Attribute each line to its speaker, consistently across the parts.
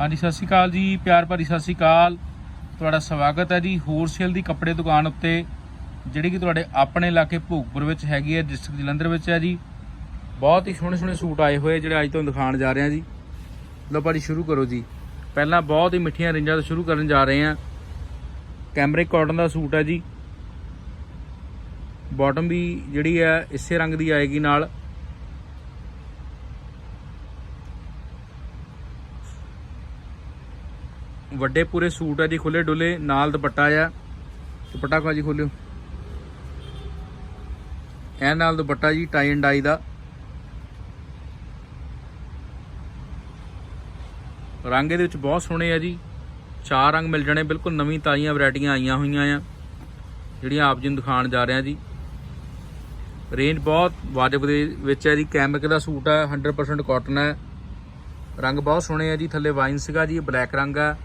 Speaker 1: ਹਾਂਜੀ, ਸਤਿ ਸ਼੍ਰੀ ਅਕਾਲ ਜੀ, ਪਿਆਰ ਭਰੀ ਸਤਿ ਸ਼੍ਰੀ ਅਕਾਲ। ਤੁਹਾਡਾ ਸਵਾਗਤ ਹੈ ਜੀ ਹੋਲਸੇਲ ਦੀ ਕੱਪੜੇ ਦੁਕਾਨ ਉੱਤੇ, ਜਿਹੜੀ ਕਿ ਤੁਹਾਡੇ ਆਪਣੇ ਇਲਾਕੇ ਭੋਗਪੁਰ ਵਿੱਚ ਹੈਗੀ ਹੈ ਡਿਸਟ੍ਰਿਕਟ ਜਲੰਧਰ ਵਿੱਚ ਹੈ ਜੀ। ਬਹੁਤ ਹੀ ਸੋਹਣੇ ਸੋਹਣੇ ਸੂਟ ਆਏ ਹੋਏ ਜਿਹੜੇ ਅੱਜ ਤੁਹਾਨੂੰ ਦਿਖਾਉਣ ਜਾ ਰਹੇ ਹਾਂ ਜੀ। ਲਓ ਭਾਜੀ, ਸ਼ੁਰੂ ਕਰੋ ਜੀ। ਪਹਿਲਾਂ ਬਹੁਤ ਹੀ ਮਿੱਠੀਆਂ ਰਿੰਜਾਂ ਤੋਂ ਸ਼ੁਰੂ ਕਰਨ ਜਾ ਰਹੇ ਹਾਂ। ਕੈਮਰਿਕ ਕਾਟਨ ਦਾ ਸੂਟ ਹੈ ਜੀ। ਬਾਟਮ ਵੀ ਜਿਹੜੀ ਹੈ, ਇਸੇ ਰੰਗ ਦੀ ਆਏਗੀ ਨਾਲ। ਵੱਡੇ ਪੂਰੇ ਸੂਟ ਹੈ ਜੀ ਖੁੱਲੇ ਡੁੱਲੇ ਨਾਲ ਦੁਪੱਟਾ ਆ। ਦੁਪੱਟਾ ਖਾ ਜੀ, ਖੋਲਿਓ। ਇਹ ਨਾਲ ਦੁਪੱਟਾ ਜੀ ਟਾਈ ਐਂਡ ਡਾਈ ਦਾ। ਰੰਗ ਇਹਦੇ ਵਿੱਚ ਬਹੁਤ ਸੋਹਣੇ ਆ ਜੀ। ਚਾਰ ਰੰਗ ਮਿਲ ਜਾਣੇ, ਬਿਲਕੁਲ ਨਵੀਂ ਤਾਜ਼ੀਆਂ ਵੈਰਾਈਟੀਆਂ ਆਈਆਂ ਹੋਈਆਂ ਆ। ਜਿਹੜੀਆਂ ਆਪ ਜੀ ਨੂੰ ਦਿਖਾਉਣ ਜਾ ਰਿਹਾ ਜੀ। ਰੇਂਜ ਬਹੁਤ ਵਾਜਬ ਦੇ ਵਿੱਚ ਹੈ ਜੀ। ਕੈਮਰਿਕ ਦਾ ਸੂਟ ਹੈ 100% ਕਾਟਨ ਹੈ ਰੰਗ ਬਹੁਤ ਸੋਹਣੇ ਆ ਜੀ। ਥੱਲੇ ਵਾਈਨ ਸੀਗਾ ਜੀ ਬਲੈਕ ਰੰਗ ਹੈ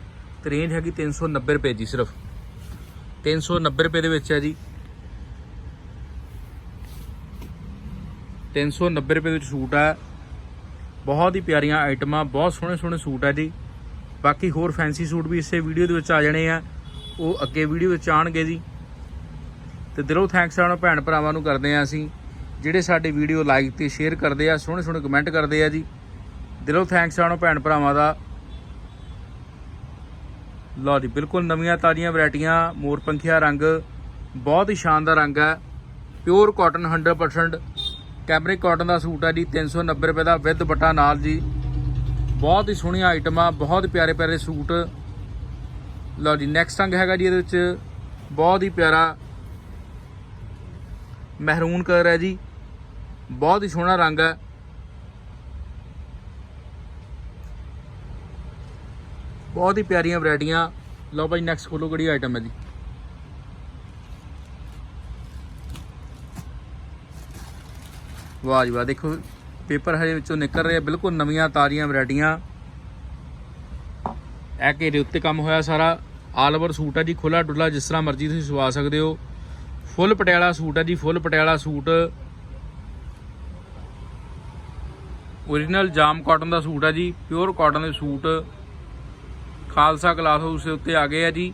Speaker 1: ਤੇ ਰੇਂਜ ਹੈਗੀ 390 ਰੁਪਏ ਜੀ ਸਿਰਫ। 390 ਰੁਪਏ ਦੇ ਵਿੱਚ ਹੈ ਜੀ। 390 ਰੁਪਏ ਦੇ ਵਿੱਚ ਸੂਟ ਹੈ। ਬਹੁਤ ਹੀ ਪਿਆਰੀਆਂ ਆਈਟਮਾਂ, ਬਹੁਤ ਸੋਹਣੇ ਸੋਹਣੇ ਸੂਟ ਹੈ ਜੀ। ਬਾਕੀ ਹੋਰ ਫੈਂਸੀ ਸੂਟ ਵੀ ਇਸੇ ਵੀਡੀਓ ਦੇ ਵਿੱਚ ਆ ਜਾਣੇ ਆ। ਉਹ ਅੱਗੇ ਵੀਡੀਓ ਵਿੱਚ ਆਣਗੇ ਜੀ। ਤੇ ਦਿਲੋਂ ਥੈਂਕਸ ਆ ਭੈਣ ਭਰਾਵਾਂ ਨੂੰ ਕਰਦੇ ਆ ਅਸੀਂ, ਜਿਹੜੇ ਸਾਡੇ ਵੀਡੀਓ ਲਾਈਕ ਤੇ ਸ਼ੇਅਰ ਕਰਦੇ ਆ, ਸੋਹਣੇ ਸੋਹਣੇ ਕਮੈਂਟ ਕਰਦੇ ਆ ਜੀ। ਦਿਲੋਂ ਥੈਂਕਸ ਆ ਭੈਣ ਭਰਾਵਾਂ ਦਾ। ਲਓ ਜੀ, ਬਿਲਕੁਲ ਨਵੀਆਂ ਤਾਜ਼ੀਆਂ ਵੈਰਾਈਟੀਆਂ ਮੋਰਪੰਖੀਆ ਰੰਗ, ਬਹੁਤ ਹੀ ਸ਼ਾਨਦਾਰ ਰੰਗ ਹੈ। ਪਿਓਰ ਕਾਟਨ 100% ਕੈਮਰਿਕ ਕਾਟਨ ਦਾ ਸੂਟ ਹੈ ਜੀ 390 ਰੁਪਏ ਦਾ ਵਿਦ ਦੁਪੱਟਾ ਨਾਲ ਜੀ। ਬਹੁਤ ਹੀ ਸੋਹਣੀਆਂ ਆਈਟਮਾਂ ਬਹੁਤ ਪਿਆਰੇ ਪਿਆਰੇ ਸੂਟ। ਲਓ ਜੀ ਨੈਕਸਟ ਰੰਗ ਹੈਗਾ ਜੀ ਇਹਦੇ ਵਿੱਚ, ਬਹੁਤ ਹੀ ਪਿਆਰਾ ਮਹਿਰੂਨ ਕਲਰ ਹੈ ਜੀ। ਬਹੁਤ ਹੀ ਸੋਹਣਾ ਰੰਗ ਹੈ। ਬਹੁਤ ਹੀ ਪਿਆਰੀਆਂ ਵੈਰਾਈਟੀਆਂ। ਲਓ ਭਾਈ ਨੈਕਸਟ ਖੋਲੋ ਕਿਹੜੀ ਆਈਟਮ ਹੈ ਜੀ। ਵਾਹ ਜੀ ਵਾਹ, ਦੇਖੋ, ਪੇਪਰ ਹਰੇ ਵਿੱਚੋਂ ਨਿਕਲ ਰਹੇ ਬਿਲਕੁਲ ਨਵੀਆਂ ਤਾਜ਼ੀਆਂ ਵੈਰਾਈਟੀਆਂ। ਇਹ ਘੇਰੇ ਉੱਤੇ ਕੰਮ ਹੋਇਆ ਸਾਰਾ। ਆਲ ਓਵਰ ਸੂਟ ਹੈ ਜੀ ਖੁੱਲਾ ਡੁੱਲਾ ਜਿਸ ਤਰ੍ਹਾਂ ਮਰਜ਼ੀ ਤੁਸੀਂ ਸਵਾ ਸਕਦੇ ਹੋ। ਫੁੱਲ ਪਟਿਆਲਾ ਸੂਟ ਹੈ ਜੀ, full Patiala suit. Original jam cotton ਦਾ ਸੂਟ ਹੈ ਜੀ ਪਿਓਰ ਕਾਟਨ ਦੇ ਸੂਟ। ਖਾਲਸਾ ਕਲਾਸ ਹਾਊਸ ਦੇ ਉੱਤੇ ਆ ਗਏ ਆ ਜੀ।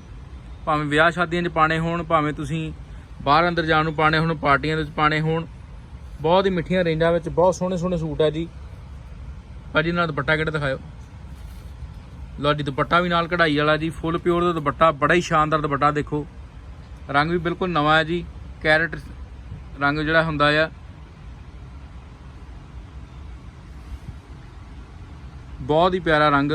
Speaker 1: ਭਾਵੇਂ ਵਿਆਹ ਸ਼ਾਦੀਆਂ 'ਚ ਪਾਣੇ ਹੋਣ, ਭਾਵੇਂ ਤੁਸੀਂ ਬਾਹਰ ਅੰਦਰ ਜਾਣ ਨੂੰ ਪਾਣੇ ਹੋਣ, ਪਾਰਟੀਆਂ ਦੇ ਵਿੱਚ ਪਾਣੇ ਹੋਣ, ਬਹੁਤ ਹੀ ਮਿੱਠੀਆਂ ਰੇਂਜਾਂ ਵਿੱਚ ਬਹੁਤ ਸੋਹਣੇ ਸੋਹਣੇ ਸੂਟ ਹੈ ਜੀ। ਭਾਜੀ ਨਾਲ ਦੁਪੱਟਾ ਕਿਹੜਾ ਦਿਖਾਇਓ? ਲਓ ਜੀ, ਦੁਪੱਟਾ ਵੀ ਨਾਲ ਕਢਾਈ ਵਾਲਾ ਜੀ, ਫੁੱਲ ਪਿਓਰ ਦਾ ਦੁਪੱਟਾ, ਬੜਾ ਹੀ ਸ਼ਾਨਦਾਰ ਦੁਪੱਟਾ ਦੇਖੋ। ਰੰਗ ਵੀ ਬਿਲਕੁਲ ਨਵਾਂ ਹੈ ਜੀ, ਕੈਰਟ ਰੰਗ ਜਿਹੜਾ ਹੁੰਦਾ ਆ। ਬਹੁਤ ਹੀ ਪਿਆਰਾ ਰੰਗ।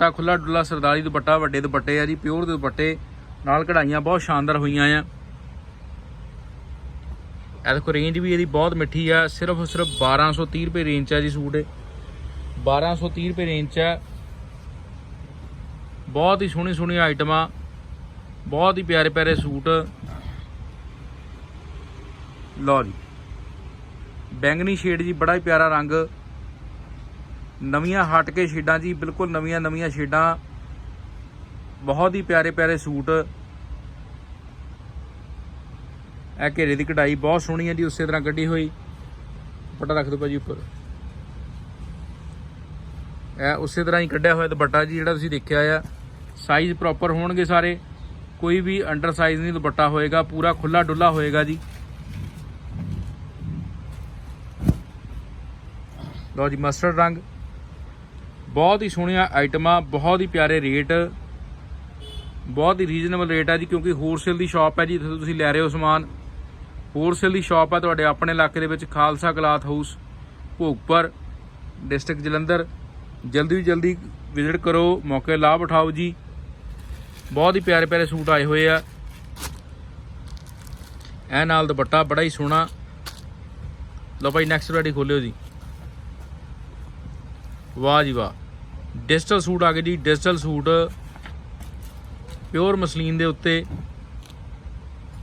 Speaker 1: ਦੁਪੱਟਾ ਖੁੱਲਾ ਡੁੱਲਾ ਸਰਦਾਰੀ ਦੁਪੱਟਾ, ਵੱਡੇ ਦੁਪੱਟੇ ਆ ਜੀ, ਪਿਓਰ ਦੇ ਦੁਪੱਟੇ। ਨਾਲ ਕਢਾਈਆਂ ਬਹੁਤ ਸ਼ਾਨਦਾਰ ਹੋਈਆਂ ਆ। ਇਹ ਦੇਖੋ ਰੇਂਜ ਵੀ ਇਹਦੀ ਬਹੁਤ ਮਿੱਠੀ ਆ। ਸਿਰਫ ਸਿਰਫ 1230 ਰੁਪਏ ਰੇਂਜ 'ਚ ਆ ਜੀ ਸੂਟ। ਇਹ 1230 ਰੁਪਏ ਰੇਂਜ 'ਚ ਆ। ਬਹੁਤ ਹੀ ਸੋਹਣੀ ਸੋਹਣੀ ਆਈਟਮਾਂ ਬਹੁਤ ਹੀ ਪਿਆਰੇ ਪਿਆਰੇ ਸੂਟ। ਲਓ ਜੀ। ਬੈਂਗਨੀ ਸ਼ੇਡ ਜੀ, ਬੜਾ ਹੀ ਪਿਆਰਾ ਰੰਗ। ਨਵੀਆਂ ਹਟ ਕੇ ਸ਼ੇਡਾਂ ਜੀ, ਬਿਲਕੁਲ ਨਵੀਆਂ ਨਵੀਆਂ ਸ਼ੇਡਾਂ। ਬਹੁਤ ਹੀ ਪਿਆਰੇ ਪਿਆਰੇ ਸੂਟ। ਇਹ ਘੇਰੇ ਦੀ ਕਢਾਈ ਬਹੁਤ ਸੋਹਣੀ ਹੈ ਜੀ, ਉਸੇ ਤਰ੍ਹਾਂ ਕੱਢੀ ਹੋਈ। ਦੁਪੱਟਾ ਰੱਖ ਦਿਓ ਭਾਜੀ ਉੱਪਰ। ਇਹ ਉਸੇ ਤਰ੍ਹਾਂ ਹੀ ਕੱਢਿਆ ਹੋਇਆ ਦੁਪੱਟਾ ਜੀ, ਜਿਹੜਾ ਤੁਸੀਂ ਦੇਖਿਆ ਆ। ਸਾਈਜ਼ ਪ੍ਰੋਪਰ ਹੋਣਗੇ ਸਾਰੇ। ਕੋਈ ਵੀ ਅੰਡਰ ਸਾਈਜ਼ ਨਹੀਂ ਦੁਪੱਟਾ ਹੋਏਗਾ, ਪੂਰਾ ਖੁੱਲਾ ਡੁੱਲਾ ਹੋਏਗਾ ਜੀ। ਲਓ ਜੀ, ਮਸਟਰਡ ਰੰਗ। ਬਹੁਤ ਹੀ ਸੋਹਣੀਆਂ ਆਈਟਮਾਂ, ਬਹੁਤ ਹੀ ਪਿਆਰੇ ਰੇਟ, ਬਹੁਤ ਹੀ ਰੀਜ਼ਨੇਬਲ ਰੇਟ ਹੈ ਜੀ, ਕਿਉਂਕਿ ਹੋਲਸੇਲ ਦੀ ਸ਼ਾਪ ਹੈ ਜੀ ਜਿੱਥੇ ਤੁਸੀਂ ਲੈ ਰਹੇ ਹੋ ਸਮਾਨ। ਹੋਲਸੇਲ ਦੀ ਸ਼ਾਪ ਹੈ ਤੁਹਾਡੇ ਆਪਣੇ ਇਲਾਕੇ ਦੇ ਵਿੱਚ, Khalsa cloth house, Bhogpur district Jalandhar. ਜਲਦੀ ਤੋਂ ਜਲਦੀ ਵਿਜ਼ਿਟ ਕਰੋ, ਮੌਕੇ ਲਾਭ ਉਠਾਓ ਜੀ। ਬਹੁਤ ਹੀ ਪਿਆਰੇ ਪਿਆਰੇ ਸੂਟ ਆਏ ਹੋਏ ਆ। ਇਹ ਨਾਲ ਦੁਪੱਟਾ ਬੜਾ ਹੀ ਸੋਹਣਾ। ਲਓ ਭਾਈ ਨੈਕਸਟ ਵੈਰਾਈਟੀ ਖੋਲਿਓ ਜੀ। ਵਾਹ ਜੀ ਵਾਹ। ਡਿਜੀਟਲ ਸੂਟ ਆ ਗਏ ਜੀ ਡਿਜੀਟਲ ਸੂਟ। ਪਿਓਰ ਮਸਲੀਨ ਦੇ ਉੱਤੇ।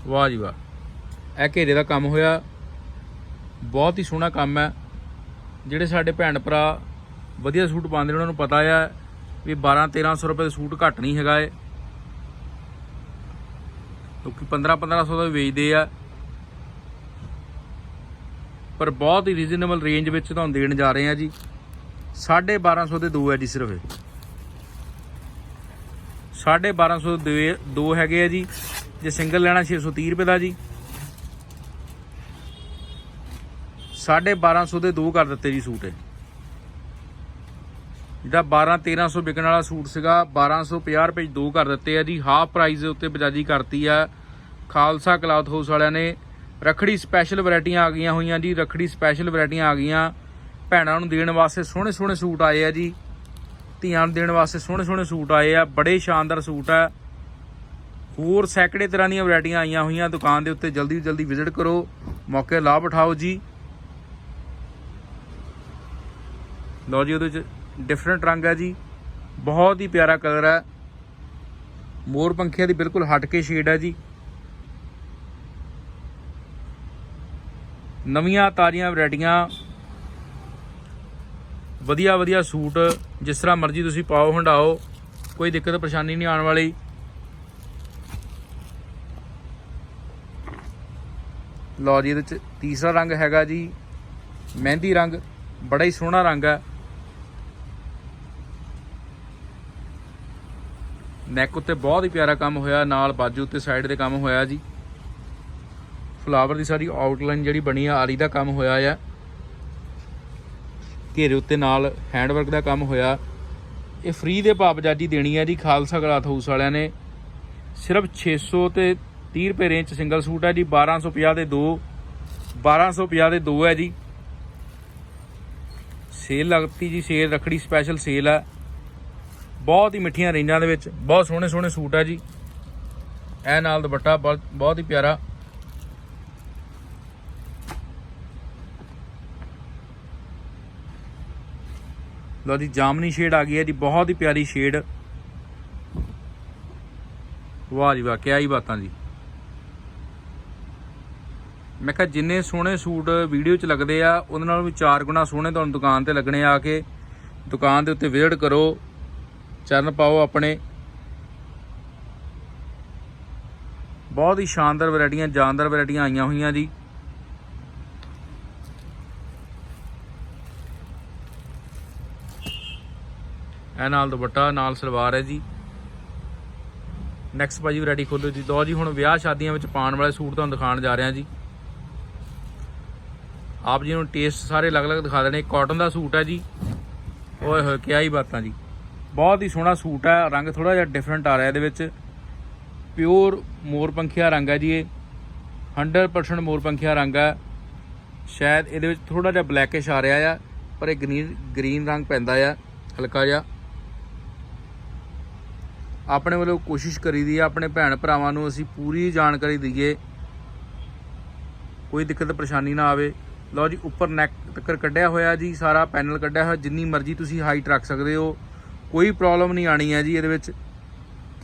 Speaker 1: ਵਾਹ ਜੀ ਵਾਹ। ਇਹ ਘੇਰੇ ਦਾ ਕੰਮ ਹੋਇਆ। ਬਹੁਤ ਹੀ ਸੋਹਣਾ ਕੰਮ ਹੈ। ਜਿਹੜੇ ਸਾਡੇ ਭੈਣ ਭਰਾ ਵਧੀਆ ਸੂਟ ਪਾਉਂਦੇ ਨੇ, ਉਹਨਾਂ ਨੂੰ ਪਤਾ ਆ ਵੀ 12 1300 ਰੁਪਏ ਦਾ ਸੂਟ ਘੱਟ ਨਹੀਂ ਹੈਗਾ ਏ ਲੋਕੀ 15 1500 ਦਾ ਵੀ ਵੇਚਦੇ ਆ। ਪਰ ਬਹੁਤ ਹੀ ਰੀਜ਼ਨੇਬਲ ਰੇਂਜ ਵਿੱਚ ਤੁਹਾਨੂੰ ਦੇਣ ਜਾ ਰਹੇ ਹਾਂ ਜੀ। 1250 ਦੇ ਦੋ ਹੈ ਜੀ ਸਿਰਫ ਇਹ। 1250 ਦੇ ਦੋ ਹੈਗੇ ਆ ਜੀ। ਜੇ ਸਿੰਗਲ ਲੈਣਾ 630 ਰੁਪਏ ਦਾ ਜੀ। 1250 ਦੇ ਦੋ ਕਰ ਦਿੱਤੇ ਜੀ ਸੂਟ ਇਹ। ਜਿਹੜਾ 12 1300 ਵਿਕਣ ਵਾਲਾ ਸੂਟ ਸੀਗਾ 1250 ਰੁਪਏ 'ਚ ਦੋ ਕਰ ਦਿੱਤੇ ਆ ਜੀ। ਹਾਫ ਪ੍ਰਾਈਸ ਦੇ ਉੱਤੇ ਬਜਾਜੀ ਕਰਤੀ ਆ। ਖਾਲਸਾ ਕਲਾਥ ਹਾਊਸ ਵਾਲਿਆਂ ਨੇ। ਰਖੜੀ ਸਪੈਸ਼ਲ ਵੈਰਾਈਟੀਆਂ ਆ ਗਈਆਂ ਹੋਈਆਂ ਜੀ। ਰਖੜੀ ਸਪੈਸ਼ਲ ਵੈਰਾਈਟੀਆਂ ਆ ਗਈਆਂ। ਭੈਣਾਂ ਨੂੰ ਦੇਣ ਵਾਸਤੇ ਸੋਹਣੇ ਸੋਹਣੇ ਸੂਟ ਆਏ ਆ ਜੀ। ਧੀਆਂ ਨੂੰ ਦੇਣ ਵਾਸਤੇ ਸੋਹਣੇ ਸੋਹਣੇ ਸੂਟ ਆਏ ਆ। ਬੜੇ ਸ਼ਾਨਦਾਰ ਸੂਟ ਆ। ਹੋਰ ਸੈਂਕੜੇ ਤਰ੍ਹਾਂ ਦੀਆਂ ਵੈਰਾਈਟੀਆਂ ਆਈਆਂ ਹੋਈਆਂ। ਦੁਕਾਨ ਦੇ ਉੱਤੇ ਜਲਦੀ ਜਲਦੀ ਵਿਜ਼ਿਟ ਕਰੋ। ਮੌਕੇ ਲਾਭ ਉਠਾਓ ਜੀ। ਲਓ ਜੀ, ਉਹਦੇ ਚ ਡਿਫਰੈਂਟ ਰੰਗ ਹੈ ਜੀ। ਬਹੁਤ ਹੀ ਪਿਆਰਾ ਕਲਰ ਹੈ ਮੋਰ ਪੰਖੀਆਂ ਦੀ ਬਿਲਕੁਲ ਹਟ ਕੇ ਸ਼ੇਡ ਹੈ ਜੀ। ਨਵੀਆਂ ਤਾਜ਼ੀਆਂ ਵੈਰਾਈਟੀਆਂ ਵਧੀਆ ਵਧੀਆ ਸੂਟ, ਜਿਸ ਤਰ੍ਹਾਂ ਮਰਜ਼ੀ ਤੁਸੀਂ ਪਾਓ ਹੰਡਾਓ ਕੋਈ ਦਿੱਕਤ ਪਰੇਸ਼ਾਨੀ ਨਹੀਂ ਆਉਣ ਵਾਲੀ। ਲਓ ਜੀ, ਇਹਦੇ ਚ ਤੀਸਰਾ ਰੰਗ ਹੈਗਾ ਜੀ, ਮਹਿੰਦੀ ਰੰਗ, ਬੜਾ ਹੀ ਸੋਹਣਾ ਰੰਗ ਹੈ। ਨੈਕ ਉੱਤੇ ਬਹੁਤ ਹੀ ਪਿਆਰਾ ਕੰਮ ਹੋਇਆ, ਨਾਲ ਬਾਜੂ ਉੱਤੇ ਸਾਈਡ ਦੇ ਕੰਮ ਹੋਇਆ ਜੀ। ਫਲਾਵਰ ਦੀ ਸਾਰੀ ਆਊਟਲਾਈਨ ਜਿਹੜੀ ਬਣੀ ਆ ਆਰੀ ਦਾ ਕੰਮ ਹੋਇਆ ਆ। ਘੇਰੇ ਉੱਤੇ ਨਾਲ ਹੈਂਡਵਰਕ ਦਾ ਕੰਮ ਹੋਇਆ। ਇਹ ਫ੍ਰੀ ਦੇ ਭਾਅ ਦੇਣੀ ਹੈ ਜੀ, ਖਾਲਸਾ ਕਲਾਥ ਹਾਊਸ ਵਾਲਿਆਂ ਨੇ। ਸਿਰਫ 600 ਤੇ 30 ਰੁਪਏ ਰੇਂਜ 'ਚ ਸਿੰਗਲ ਸੂਟ ਹੈ ਜੀ 1250 ਦੇ ਦੋ 1250 ਦੇ ਦੋ ਹੈ ਜੀ। ਸੇਲ ਲੱਗਤੀ ਜੀ, ਸੇਲ ਰਖੜੀ ਸਪੈਸ਼ਲ ਸੇਲ ਹੈ ਬਹੁਤ ਹੀ ਮਿੱਠੀਆਂ ਰੇਂਜਾਂ ਦੇ ਵਿੱਚ, ਬਹੁਤ ਸੋਹਣੇ ਸੋਹਣੇ ਸੂਟ ਹੈ ਜੀ। ਇਹ ਨਾਲ ਦੁਪੱਟਾ ਬਹੁਤ ਬਹੁਤ ਹੀ ਪਿਆਰਾ। ਲਓ ਜੀ, ਜਾਮਨੀ ਸ਼ੇਡ ਆ ਗਈ ਹੈ ਜੀ, ਬਹੁਤ ਹੀ ਪਿਆਰੀ ਸ਼ੇਡ ਵਾਹ ਜੀ ਵਾਹ, ਕਿਆ ਹੀ ਬਾਤਾਂ ਜੀ। ਮੈਂ ਕਿਹਾ ਜਿੰਨੇ ਸੋਹਣੇ ਸੂਟ ਵੀਡੀਓ 'ਚ ਲੱਗਦੇ ਆ, ਉਹਦੇ ਨਾਲੋਂ ਵੀ ਚਾਰ ਗੁਣਾ ਸੋਹਣੇ ਤੁਹਾਨੂੰ ਦੁਕਾਨ ਤੇ ਲੱਗਣੇ ਆ ਕੇ। ਦੁਕਾਨ ਦੇ ਉੱਤੇ ਵਿਜ਼ਿਟ ਕਰੋ, ਚਰਨ ਪਾਓ ਆਪਣੇ। ਬਹੁਤ ਹੀ ਸ਼ਾਨਦਾਰ ਵੈਰਾਈਟੀਆਂ, ਜਾਨਦਾਰ ਵੈਰਾਈਟੀਆਂ ਆਈਆਂ ਹੋਈਆਂ ਜੀ। ਇਹ ਨਾਲ ਦੁਪੱਟਾ, ਨਾਲ ਸਲਵਾਰ ਹੈ ਜੀ। ਨੈਕਸਟ ਭਾਜੀ ਵੈਰਾਈਟੀ ਖੋਲੋ ਜੀ। ਦੋ ਜੀ, ਹੁਣ ਵਿਆਹ ਸ਼ਾਦੀਆਂ ਵਿੱਚ ਪਾਉਣ ਵਾਲੇ ਸੂਟ ਤੁਹਾਨੂੰ ਦਿਖਾਉਣ ਜਾ ਰਿਹਾ ਜੀ। ਆਪ ਜੀ ਨੂੰ ਟੇਸਟ ਸਾਰੇ ਅਲੱਗ-ਅਲੱਗ ਦਿਖਾ ਦੇਣੇ। ਕਾਟਨ ਦਾ ਸੂਟ ਹੈ ਜੀ। ਓਏ ਹੋਏ, ਕਿਆ ਹੀ ਬਾਤਾਂ ਜੀ। ਬਹੁਤ ਹੀ ਸੋਹਣਾ ਸੂਟ ਹੈ। ਰੰਗ ਥੋੜਾ ਜਿਹਾ ਡਿਫਰੈਂਟ ਆ ਰਿਹਾ ਇਹਦੇ ਵਿੱਚ। ਪਿਓਰ ਮੋਰਪੰਖੀਆ ਰੰਗ ਹੈ ਜੀ ਇਹ। 100% ਮੋਰਪੰਖੀਆ ਰੰਗ ਹੈ। ਸ਼ਾਇਦ ਇਹਦੇ ਵਿੱਚ ਥੋੜਾ ਜਿਹਾ ਬਲੈਕਿਸ਼ ਆ ਰਿਹਾ ਆ, ਪਰ ਇਹ ਗ੍ਰੀਨ ਗ੍ਰੀਨ ਰੰਗ ਪੈਂਦਾ ਆ, ਹਲਕਾ ਜਿਹਾ। ਆਪਣੇ ਵੱਲੋਂ ਕੋਸ਼ਿਸ਼ ਕਰੀ ਦੀ ਆ, ਆਪਣੇ ਭੈਣ ਭਰਾਵਾਂ ਨੂੰ ਅਸੀਂ ਪੂਰੀ ਜਾਣਕਾਰੀ ਦਈਏ। ਕੋਈ ਦਿੱਕਤ, ਪਰੇਸ਼ਾਨੀ ਨਾ ਆਵੇ। ਲਓ ਜੀ, ਉੱਪਰ ਨੈਕ ਤੱਕ ਕੱਢਿਆ ਹੋਇਆ ਜੀ, ਸਾਰਾ ਪੈਨਲ ਕੱਢਿਆ ਹੋਇਆ, ਜਿੰਨੀ ਮਰਜ਼ੀ ਤੁਸੀਂ ਹਾਈਟ ਰੱਖ ਸਕਦੇ ਹੋ। ਕੋਈ ਪ੍ਰੋਬਲਮ ਨਹੀਂ ਆਣੀ ਹੈ ਜੀ ਇਹਦੇ ਵਿੱਚ।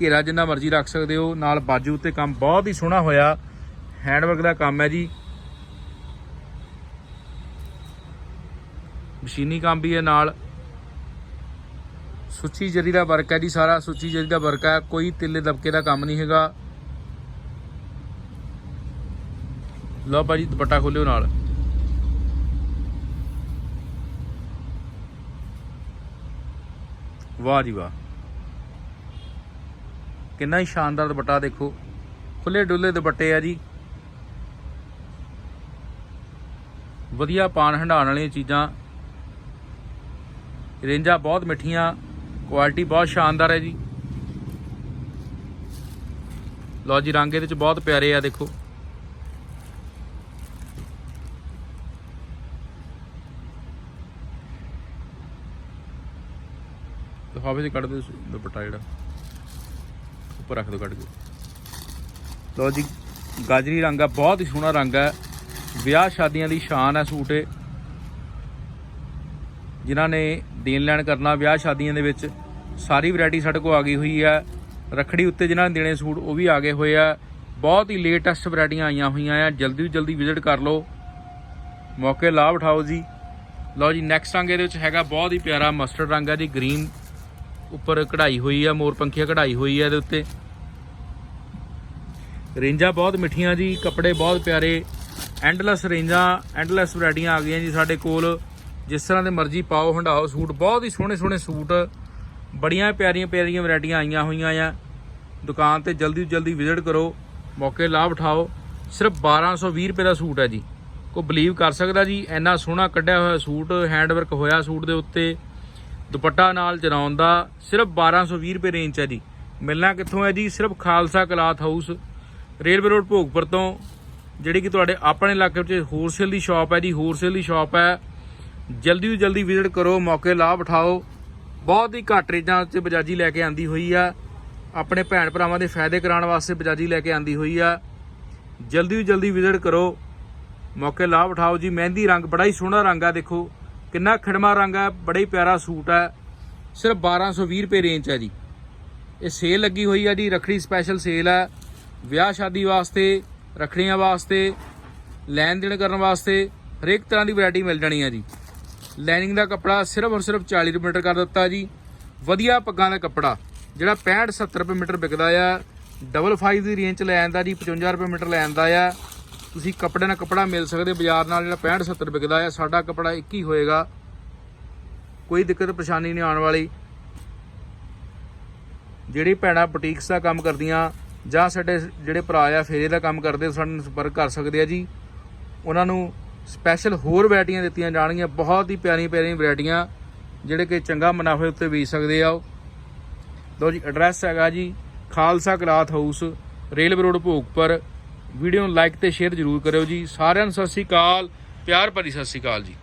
Speaker 1: ਘੇਰਾ ਜਿੰਨਾ ਮਰਜ਼ੀ ਰੱਖ ਸਕਦੇ ਹੋ। ਨਾਲ ਬਾਜੂ ਉੱਤੇ ਕੰਮ ਬਹੁਤ ਹੀ ਸੋਹਣਾ ਹੋਇਆ। ਹੈਂਡਵਰਕ ਦਾ ਕੰਮ ਹੈ ਜੀ। ਮਸ਼ੀਨੀ ਕੰਮ ਵੀ ਹੈ ਨਾਲ। ਸੁੱਚੀ ਜਰੀ ਦਾ ਵਰਕ ਹੈ ਜੀ, ਸਾਰਾ ਸੁੱਚੀ ਜਰੀ ਦਾ ਵਰਕ ਹੈ, ਕੋਈ ਤਿੱਲੇ ਦਬਕੇ ਦਾ ਕੰਮ ਨਹੀਂ ਹੈਗਾ। ਲਓ ਭਾਜੀ, ਦੁਪੱਟਾ ਖੋਲਿਓ ਨਾਲ। ਵਾਹ ਜੀ ਵਾਹ। ਕਿੰਨਾ ਹੀ ਸ਼ਾਨਦਾਰ ਦੁਪੱਟਾ ਦੇਖੋ। ਖੁੱਲੇ ਡੁੱਲੇ ਦੁਪੱਟੇ ਆ ਜੀ। ਵਧੀਆ ਪਾਣ ਹੰਡਾਣ ਵਾਲੀਆਂ ਚੀਜ਼ਾਂ। ਰੇਂਜਾਂ ਬਹੁਤ ਮਿੱਠੀਆਂ। ਕੁਆਲਿਟੀ ਬਹੁਤ ਸ਼ਾਨਦਾਰ ਹੈ ਜੀ। ਲਓ ਜੀ, ਰੰਗ ਇਹਦੇ ਚ ਬਹੁਤ ਪਿਆਰੇ ਆ, ਦੇਖੋ। ਲਿਫਾਫੇ 'ਚ ਕੱਢ ਦਿਓ ਦੁਪੱਟਾ ਜਿਹੜਾ। ਉੱਪਰ ਰੱਖ ਦਿਓ ਕੱਢ ਕੇ। ਲਓ ਜੀ, ਗਾਜਰੀ ਰੰਗ ਆ, ਬਹੁਤ ਹੀ ਸੋਹਣਾ ਰੰਗ ਹੈ ਵਿਆਹ ਸ਼ਾਦੀਆਂ ਦੀ ਸ਼ਾਨ ਹੈ ਸੂਟ ਇਹ। ਜਿਨ੍ਹਾਂ ਨੇ ਦੇਣ ਲੈਣ ਕਰਨਾ ਵਿਆਹ ਸ਼ਾਦੀਆਂ ਦੇ ਵਿੱਚ, ਸਾਰੀ ਵੈਰਾਈਟੀ ਸਾਡੇ ਕੋਲ ਆ ਗਈ ਹੋਈ ਹੈ ਰਖੜੀ ਉੱਤੇ ਜਿਨ੍ਹਾਂ ਨੇ ਦੇਣੇ ਸੂਟ, ਉਹ ਵੀ ਆ ਗਏ ਹੋਏ ਆ। ਬਹੁਤ ਹੀ ਲੇਟੈਸਟ ਵੈਰਾਈਟੀਆਂ ਆਈਆਂ ਹੋਈਆਂ ਆ। ਜਲਦੀ ਤੋਂ ਜਲਦੀ ਵਿਜ਼ਿਟ ਕਰ ਲਓ। ਮੌਕੇ ਲਾਭ ਉਠਾਓ ਜੀ। ਲਓ ਜੀ ਨੈਕਸਟ ਰੰਗ ਇਹਦੇ ਵਿੱਚ ਹੈਗਾ ਬਹੁਤ ਹੀ ਪਿਆਰਾ ਮਸਟਰਡ ਰੰਗ ਹੈ ਜੀ ਗ੍ਰੀਨ ਉੱਪਰ ਕਢਾਈ ਹੋਈ ਆ, ਮੋਰ ਪੰਖੀਆ ਕਢਾਈ ਹੋਈ ਆ ਇਹਦੇ ਉੱਤੇ। ਰੇਂਜਾਂ ਬਹੁਤ ਮਿੱਠੀਆਂ ਜੀ, ਕੱਪੜੇ ਬਹੁਤ ਪਿਆਰੇ। ਐਂਡਲੈਸ ਰੇਂਜਾਂ ਐਂਡਲੈਸ ਵੈਰਾਈਟੀਆਂ ਆ ਗਈਆਂ ਜੀ ਸਾਡੇ ਕੋਲ। ਜਿਸ ਤਰ੍ਹਾਂ ਦੇ ਮਰਜ਼ੀ ਪਾਓ ਹੰਡਾਓ ਸੂਟ। ਬਹੁਤ ਹੀ ਸੋਹਣੇ ਸੋਹਣੇ ਸੂਟ। ਬੜੀਆਂ ਪਿਆਰੀਆਂ ਪਿਆਰੀਆਂ ਵੈਰਾਈਟੀਆਂ ਆਈਆਂ ਹੋਈਆਂ ਆ। ਦੁਕਾਨ ਤੇ ਜਲਦੀ ਤੋਂ ਜਲਦੀ ਵਿਜ਼ਿਟ ਕਰੋ। ਮੌਕੇ ਲਾਭ ਉਠਾਓ। ਸਿਰਫ 1220 ਰੁਪਏ ਦਾ ਸੂਟ ਹੈ ਜੀ। ਕੋਈ ਬਲੀਵ ਕਰ ਸਕਦਾ ਜੀ। ਇੰਨਾ ਸੋਹਣਾ ਕੱਢਿਆ ਹੋਇਆ ਸੂਟ ਹੈਂਡ ਵਰਕ ਹੋਇਆ ਸੂਟ ਦੇ ਉੱਤੇ। ਦੁਪੱਟਾ ਨਾਲ ਜਰਾਉਣ ਦਾ ਸਿਰਫ 1220 ਰੁਪਏ ਰੇਂਜ 'ਚ ਹੈ ਜੀ। ਮਿਲਣਾ ਕਿੱਥੋਂ ਹੈ ਜੀ? ਸਿਰਫ Khalsa cloth house, railway road Bhogpur ਤੋਂ। ਜਿਹੜੀ ਕਿ ਤੁਹਾਡੇ ਆਪਣੇ ਇਲਾਕੇ ਵਿੱਚ ਹੋਲਸੇਲ ਦੀ ਸ਼ਾਪ ਹੈ ਜੀ। ਹੋਲਸੇਲ ਦੀ ਸ਼ਾਪ ਹੈ। ਜਲਦੀ ਤੋਂ ਜਲਦੀ ਵਿਜ਼ਿਟ ਕਰੋ, ਮੌਕੇ ਲਾਭ ਉਠਾਓ। ਬਹੁਤ ਹੀ ਘੱਟ ਰੇਟਾਂ 'ਚ ਬਜਾਜੀ ਲੈ ਕੇ ਆਂਦੀ ਹੋਈ ਆ। ਆਪਣੇ ਭੈਣ ਭਰਾਵਾਂ ਦੇ ਫਾਇਦੇ ਕਰਾਉਣ ਵਾਸਤੇ ਬਜਾਜੀ ਲੈ ਕੇ ਆਂਦੀ ਹੋਈ ਆ। ਜਲਦੀ ਤੋਂ ਜਲਦੀ ਵਿਜ਼ਿਟ ਕਰੋ। ਮੌਕੇ ਲਾਭ ਉਠਾਓ ਜੀ। ਮਹਿੰਦੀ ਰੰਗ ਬੜਾ ਹੀ ਸੋਹਣਾ ਰੰਗ ਆ, ਦੇਖੋ। ਕਿੰਨਾ ਖਿੜਮਾ ਰੰਗ ਹੈ ਬੜਾ ਹੀ ਪਿਆਰਾ ਸੂਟ ਹੈ ਸਿਰਫ 1220 ਰੁਪਏ ਰੇਂਜ 'ਚ ਹੈ ਜੀ। ਇਹ ਸੇਲ ਲੱਗੀ ਹੋਈ ਆ ਜੀ, ਰਖੜੀ ਸਪੈਸ਼ਲ ਸੇਲ ਹੈ ਵਿਆਹ ਸ਼ਾਦੀ ਵਾਸਤੇ, ਰਖੜੀਆਂ ਵਾਸਤੇ, ਲੈਣ ਦੇਣ ਕਰਨ ਵਾਸਤੇ ਹਰੇਕ ਤਰ੍ਹਾਂ ਦੀ ਵੈਰਾਈਟੀ ਮਿਲ ਜਾਣੀ ਆ ਜੀ। ਲਾਈਨਿੰਗ ਦਾ ਕੱਪੜਾ ਸਿਰਫ ਔਰ ਸਿਰਫ 40 ਰੁਪਏ ਮੀਟਰ ਕਰ ਦਿੱਤਾ ਜੀ। ਵਧੀਆ ਪੱਗਾਂ ਦਾ ਕੱਪੜਾ, ਜਿਹੜਾ 65 70 ਰੁਪਏ ਮੀਟਰ ਵਿਕਦਾ ਆ। ਡਬਲ 5 ਦੀ ਰੇਂਜ ਚ ਲੈ ਆਂਦਾ ਜੀ 55 ਰੁਪਏ ਮੀਟਰ ਲੈ ਆਂਦਾ ਆ। ਤੁਸੀਂ ਕੱਪੜੇ ਨਾਲ ਕੱਪੜਾ ਮਿਲ ਸਕਦੇ ਬਾਜ਼ਾਰ ਨਾਲ ਜਿਹੜਾ 65 70 ਵਿਕਦਾ ਆ, ਸਾਡਾ ਕੱਪੜਾ ਇੱਕ ਹੀ ਹੋਏਗਾ। ਕੋਈ ਦਿੱਕਤ ਪਰੇਸ਼ਾਨੀ ਨਹੀਂ ਆਉਣ ਵਾਲੀ। ਜਿਹੜੀ ਭੈਣਾਂ ਬੁਟੀਕਸ ਦਾ ਕੰਮ ਕਰਦੀਆਂ, ਜਾਂ ਸਾਡੇ ਜਿਹੜੇ ਭਰਾ ਆ, ਫੇਰੇ ਦਾ ਕੰਮ ਕਰਦੇ, ਸਾਡੇ ਨਾਲ ਸੰਪਰਕ ਕਰ ਸਕਦੇ ਆ ਜੀ। ਉਹਨਾਂ ਨੂੰ ਸਪੈਸ਼ਲ ਹੋਰ ਵੈਰਾਈਟੀਆਂ ਦਿੱਤੀਆਂ ਜਾਣਗੀਆਂ, ਬਹੁਤ ਹੀ ਪਿਆਰੀਆਂ ਪਿਆਰੀਆਂ ਵੈਰਾਈਟੀਆਂ, ਜਿਹੜੇ ਕਿ ਚੰਗਾ ਮੁਨਾਫੇ ਉੱਤੇ ਵੇਚ ਸਕਦੇ ਆ ਉਹ। ਲਓ ਜੀ ਐਡਰੈਸ ਹੈਗਾ ਜੀ, Khalsa cloth house railway road Bhogpur video ਨੂੰ ਲਾਈਕ ਤੇ ਸ਼ੇਅਰ ਜ਼ਰੂਰ ਕਰਿਓ ਜੀ। ਸਾਰਿਆਂ ਨੂੰ ਸਤਿ ਸ੍ਰੀ ਅਕਾਲ, ਪਿਆਰ ਭਰੀ ਸਤਿ ਸ੍ਰੀ ਅਕਾਲ ਜੀ।